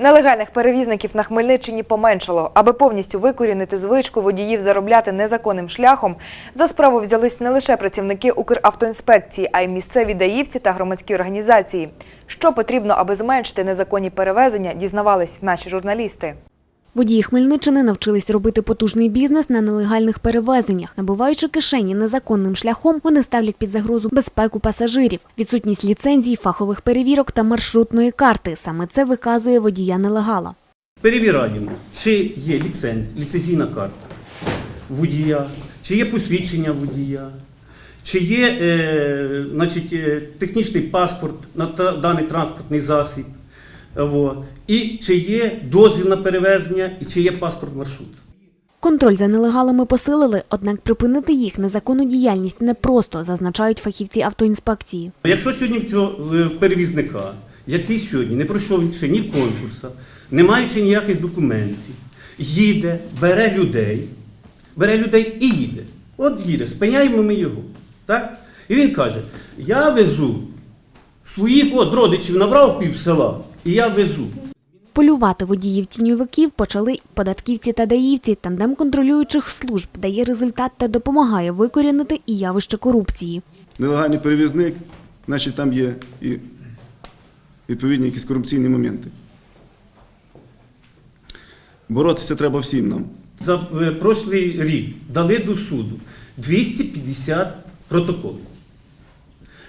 Нелегальних перевізників на Хмельниччині поменшало. Аби повністю викорінити звичку водіїв заробляти незаконним шляхом, за справу взялись не лише працівники Укравтоінспекції, а й місцеві даївці та громадські організації. Що потрібно, аби зменшити незаконні перевезення, дізнавались наші журналісти. Водії Хмельниччини навчились робити потужний бізнес на нелегальних перевезеннях. Набуваючи кишені незаконним шляхом, вони ставлять під загрозу безпеку пасажирів. Відсутність ліцензій, фахових перевірок та маршрутної карти. Саме це виказує водія нелегала. Перевіряємо, чи є ліценз, ліцензійна карта водія, чи є посвідчення водія, чи є е, значить, е, технічний паспорт на даний транспортний засіб, і чи є дозвіл на перевезення, і чи є паспорт маршруту. Контроль за нелегалами посилили, однак припинити їх незаконну діяльність непросто, зазначають фахівці автоінспекції. Якщо сьогодні цього перевізника, який сьогодні не пройшов ще ні конкурсу, не маючи ніяких документів, їде, бере людей, бере людей і їде. От їде, спиняємо ми його. Так? І він каже: я везу своїх от родичів, набрав пів села, і я везу. Полювати водіїв тіньовиків почали податківці та даївці. Тандем контролюючих служб дає результат та допомагає викорінити і явище корупції. нелегальний перевізник, значить там є і відповідні якісь корупційні моменти. Боротися треба всім нам. За е, прошлий рік дали до суду 250 протоколів.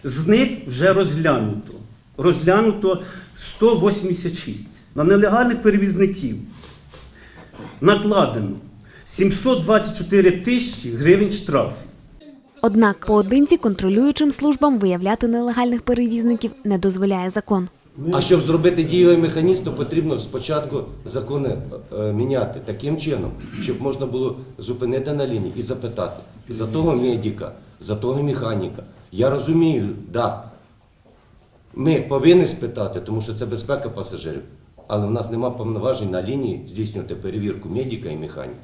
З них вже розглянуто. Розглянуто 186. На нелегальних перевізників накладено 724 тисячі гривень штрафів. Однак поодинці контролюючим службам виявляти нелегальних перевізників не дозволяє закон. А щоб зробити дієвий механізм, то потрібно спочатку закони е, міняти таким чином, щоб можна було зупинити на лінії і запитати за того медика, за того механіка. Я розумію, да, ми повинні спитати, тому що це безпека пасажирів, але в нас немає повноважень на лінії здійснювати перевірку медика і механіка.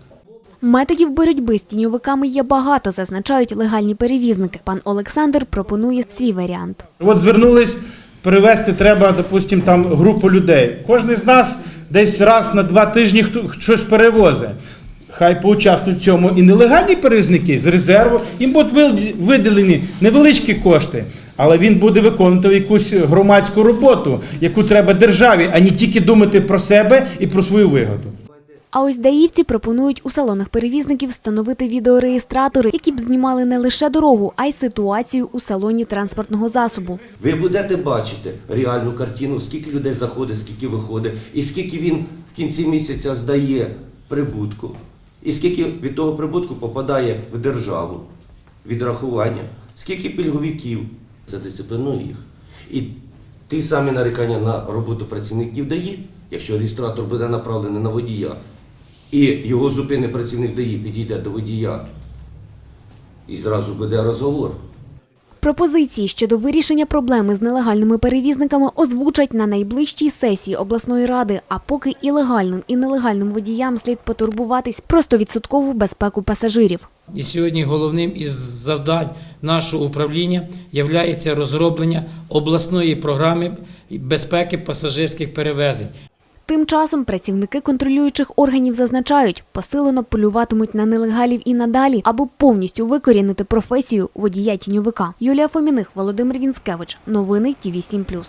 Методів боротьби з тіньовиками є багато, зазначають легальні перевізники. Пан Олександр пропонує свій варіант. От звернулись, перевезти треба, допустимо, там групу людей. Кожен з нас десь раз на два тижні хто щось перевозить. Хай поучаствують в цьому і нелегальні перевізники з резерву. Їм будуть виділені невеличкі кошти, але він буде виконувати якусь громадську роботу, яку треба державі, а не тільки думати про себе і про свою вигоду. А ось даївці пропонують у салонах перевізників встановити відеореєстратори, які б знімали не лише дорогу, а й ситуацію у салоні транспортного засобу. Ви будете бачити реальну картину, скільки людей заходить, скільки виходить, і скільки він в кінці місяця здає прибутку, і скільки від того прибутку попадає в державу відрахування, скільки пільговиків. Це дисциплінує їх. І ті самі нарікання на роботу працівників дає, якщо реєстратор буде направлений на водія, і його зупинить працівник дає, підійде до водія, і зразу буде розговор. Пропозиції щодо вирішення проблеми з нелегальними перевізниками озвучать на найближчій сесії обласної ради. А поки і легальним, і нелегальним водіям слід потурбуватись про 100% безпеку пасажирів. І сьогодні головним із завдань нашого управління є розроблення обласної програми безпеки пасажирських перевезень. Тим часом працівники контролюючих органів зазначають, посилено полюватимуть на нелегалів і надалі, аби повністю викорінити професію водія тіньовика. Юлія Фоміних, Володимир Вінськевич. Новини ТІВІ 7+.